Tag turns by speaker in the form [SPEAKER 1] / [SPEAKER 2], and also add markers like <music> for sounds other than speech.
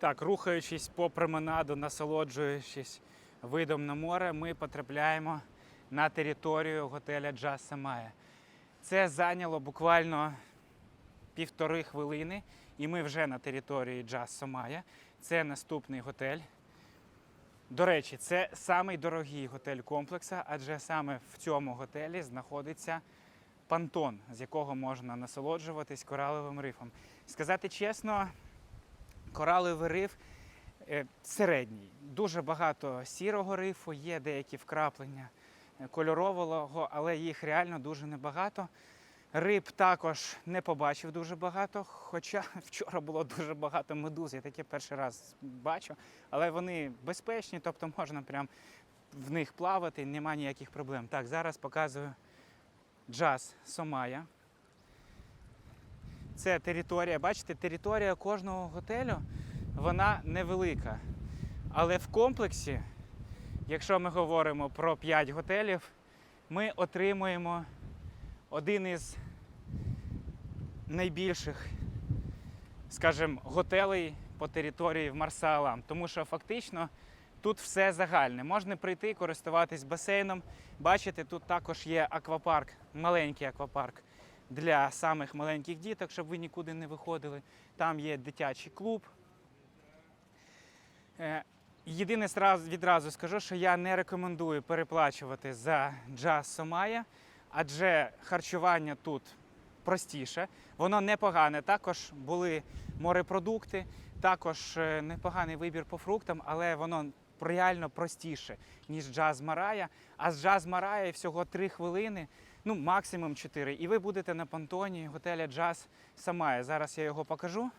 [SPEAKER 1] Так, рухаючись по променаду, насолоджуючись видом на море, ми потрапляємо на територію готеля Джаз Самая. Це зайняло буквально півтори хвилини, і ми вже на території Джаз Самая. Це наступний готель. До речі, це самий дорогий готель комплекса, адже саме в цьому готелі знаходиться пантон, з якого можна насолоджуватись кораловим рифом. Сказати чесно, кораловий риф е, середній. Дуже багато сірого рифу, є деякі вкраплення е, кольорового, але їх реально дуже небагато. Риб також не побачив дуже багато, хоча <laughs> вчора було дуже багато медуз, я таке перший раз бачу, але вони безпечні, тобто можна прям в них плавати, нема ніяких проблем. Так, зараз показую джаз Сомая. Це територія, бачите, територія кожного готелю вона невелика. Але в комплексі, якщо ми говоримо про 5 готелів, ми отримуємо один із найбільших, скажімо, готелей по території в Марсалам. Тому що фактично тут все загальне. Можна прийти, користуватись басейном. Бачите, тут також є аквапарк, маленький аквапарк для самих маленьких діток, щоб ви нікуди не виходили. Там є дитячий клуб. Е, Єдине відразу скажу, що я не рекомендую переплачувати за джаз Сомая, адже харчування тут простіше, воно непогане. Також були морепродукти, також е, непоганий вибір по фруктам, але воно реально простіше, ніж джаз Марая. А з джаз Марая всього 3 хвилини, ну максимум 4. І ви будете на понтоні готеля Джаз Самая. Зараз я його покажу.